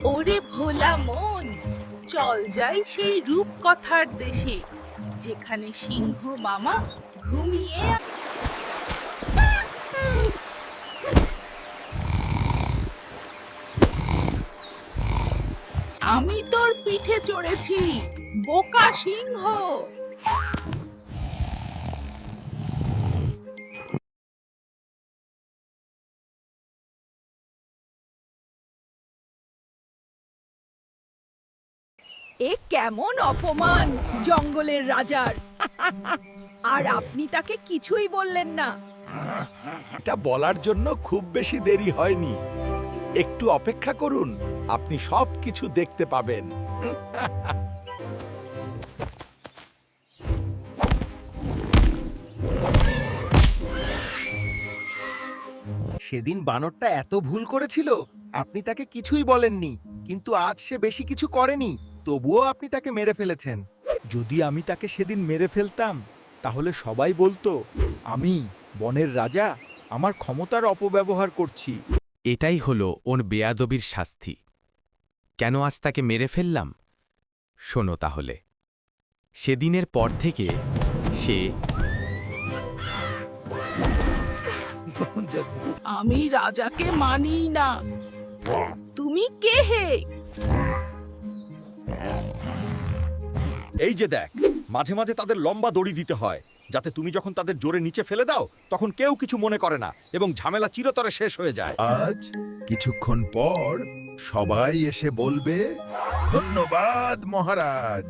ওরে ভোলা মন, চল যাই সেই রূপ কথার দেশে, যেখানে সিংহ মামা ঘুমিয়ে আমি তোর পিঠে চড়েছি, বোকা সিংহ। এ কেমন অপমান জঙ্গলের রাজার। আর আপনি তাকে কিছুই বললেন না। এটা বলার জন্য খুব বেশি দেরি হয়নি। একটু অপেক্ষা করুন আপনি সব কিছু দেখতে পাবেন। সেদিন বানরটা এত ভুল করেছিল আপনি তাকে কিছুই বলেননি কিন্তু আজ সে বেশি কিছু করেনি। তবুও আপনি তাকে মেরে ফেলেছেন। যদি আমি তাকে সেদিন মেরে ফেলতাম তাহলে সবাই বলতো আমি বনের রাজা আমার ক্ষমতার অপব্যবহার করছি। এটাই হলো ওর বেয়াদবির শাস্তি। কেন আজ তাকে মেরে ফেললাম? শোনো তাহলে। সেদিনের পর থেকে সে আমি রাজাকে মানি না। তুমি কে হে? এই যে দেখ, মাঝে মাঝে তাদের লম্বা দড়ি দিতে হয়, যাতে তুমি যখন তাদের জোরে নিচে ফেলে দাও, তখন কেউ কিছু মনে করে না, এবং ঝামেলা চিরতরে শেষ হয়ে যায়। আজ কিছুক্ষণ পর সবাই এসে বলবে, ধন্যবাদ মহারাজ।